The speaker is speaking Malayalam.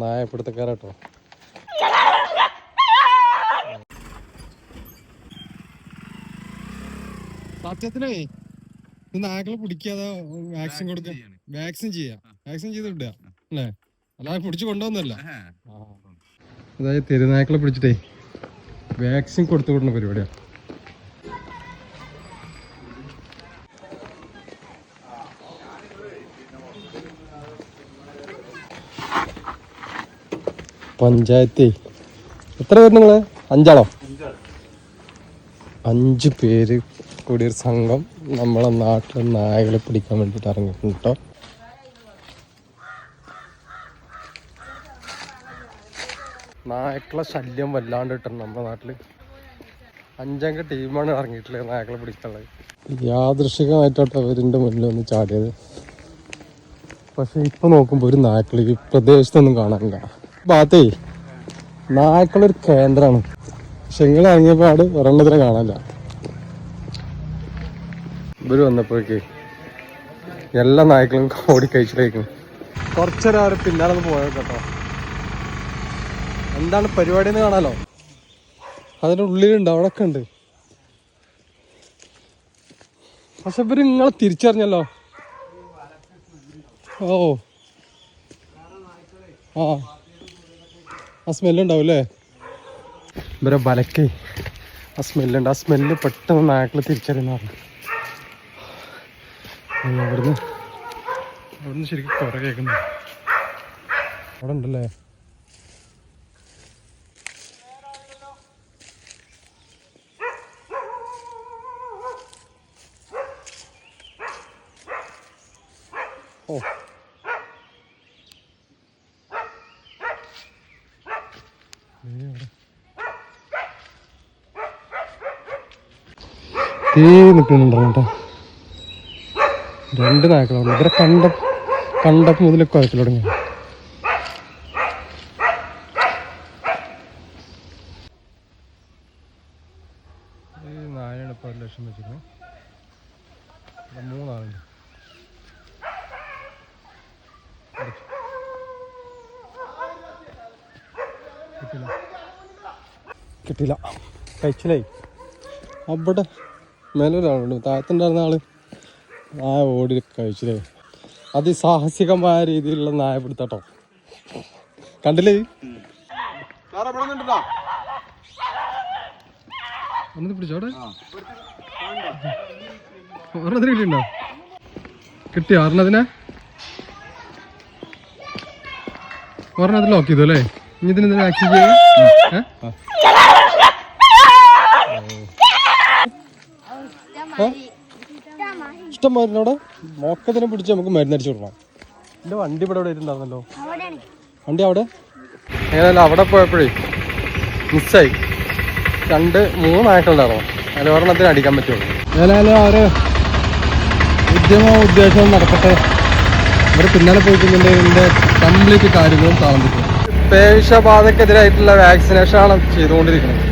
നായപ്പിടുത്തക്കാരാട്ടോ സത്യത്തിലേ നായക്കളെ പിടിക്കാതെ വാക്സിൻ കൊടുക്ക വാക്സിൻ ചെയ്യാം. വാക്സിൻ ചെയ്ത് വിടുക അല്ലേ? അല്ലാതെ പിടിച്ചു കൊണ്ടുവന്നല്ല അതായത് തെരുനായ്ക്കളെ പിടിച്ചിട്ടേ വാക്സിൻ കൊടുത്തു വിടുന്ന പരിപാടിയാ. പഞ്ചായത്തേ. എത്ര പേര് നിങ്ങൾ? അഞ്ചാളോ? അഞ്ച് പേര് കൂടി ഒരു സംഘം നമ്മളെ നാട്ടിലെ നായകളെ പിടിക്കാൻ വേണ്ടിയിട്ട് ഇറങ്ങിയിട്ടുണ്ട് കേട്ടോ നായക്കളെ ശല്യം വല്ലാണ്ട് കിട്ടണം നമ്മുടെ നാട്ടിൽ. അഞ്ചംഗ ടീമാണ് ഇറങ്ങിയിട്ടുള്ളത് നായക്കളെ പിടിക്കാനുള്ളത്. യാദൃശികമായിട്ടോട്ടോ അവരിന്റെ മുന്നിൽ ഒന്ന് ചാടിയത്. പക്ഷെ ഇപ്പൊ നോക്കുമ്പോ ഒരു നായ്ക്കൾ ഈ പ്രദേശത്തൊന്നും കാണാനില്ല. ഭാഗത്തേ നായ്ക്കളൊരു കേന്ദ്രമാണ് പക്ഷെ നിങ്ങൾ ഇറങ്ങിയപ്പോ ആട് ഒരെണ്ണത്തിനെ കാണാനില്ല. ഇവർ വന്നപ്പോഴേക്ക് എല്ലാ നായ്ക്കളും ഓടി കഴിച്ചിട്ടേക്കും. കുറച്ചേരം അവരെ പിന്നാലെ ഒന്ന് കേട്ടോ. എന്താണ് പരിപാടി എന്ന് കാണാലോ? അതിന്റെ ഉള്ളിലുണ്ട് അവിടെ ഒക്കെ ഉണ്ട്. പക്ഷെ ഇവർ നിങ്ങളെ തിരിച്ചറിഞ്ഞല്ലോ. ഓ. ആ. ആ സ്മെല്ലുണ്ടാവും അല്ലേ ഇവരെ വലക്കേ. ആ സ്മെല്ലുണ്ട്. ആ സ്മെല്ല് പെട്ടെന്ന് നാട്ടിൽ തിരിച്ചറിയുന്ന അവിടുന്ന് അവിടുന്ന് ശരിക്കും കുറെ കേൾക്കുന്നു അവിടെ ഉണ്ടല്ലേ? ഓ. തീ നിൽക്കുന്നുണ്ടോ കേട്ടോ രണ്ട് നായക്കളുണ്ട് ഇവരെ കണ്ട കണ്ടപ്പ് മുതൽ കുഴപ്പത്തിൽ തുടങ്ങി ഈ നായയാണ് ഇപ്പോൾ ഒരു ലക്ഷം വെച്ചിരിക്കുന്നത് മൂന്നാളുണ്ട്. കിട്ടില്ല. കിട്ടില്ല. കഴിച്ചില്ലായി അവിടെ മേലൊരാളുണ്ട്. താഴത്തുണ്ടായിരുന്ന ആൾ നായ ഓടി കഴിച്ചില്ലേ? അതിസാഹസികമായ രീതിയിലുള്ള നായ പിടുത്തട്ടോ. കണ്ടില്ലേ? ഒരെണ്ണത്തിന് കിട്ടിയിട്ടുണ്ടോ? കിട്ടിയോ ഒരെണ്ണത്തിനെ ഒരെണ്ണത്തിൽ ലോക്ക് ചെയ്തു അല്ലേ? ഇനി ഇതിന് വാക്സിൻ ചെയ്യാം ഇഷ്ടം മരുന്ന് അവിടെ മോക്കത്തിനെ പിടിച്ച് നമുക്ക് മരുന്നടിച്ചു കൊടുക്കാം കൊടുക്കണം. എന്റെ വണ്ടി ഇവിടെ ഇവിടെ ഉണ്ടായിരുന്നല്ലോ വണ്ടി അവിടെ? ഏതായാലും അവിടെ പോയപ്പോഴേ മിസ്സായി. രണ്ട് മൂന്ന് ആയിട്ടുണ്ടായിരുന്നു അതിൽ ഒരെണ്ണത്തിന് അടിക്കാൻ പറ്റുള്ളൂ. ഏതായാലും അവർ ഉദ്യമവും ഉദ്ദേശവും നടക്കട്ടെ. ഇവർ പിന്നാലെ പോയിട്ടുണ്ടെങ്കിൽ ഇതിന്റെ കംപ്ലീറ്റ് കാര്യങ്ങളും താമസിക്കും പേവിഷബാധക്കെതിരായിട്ടുള്ള വാക്സിനേഷൻ ആണ് ചെയ്തുകൊണ്ടിരിക്കുന്നത്.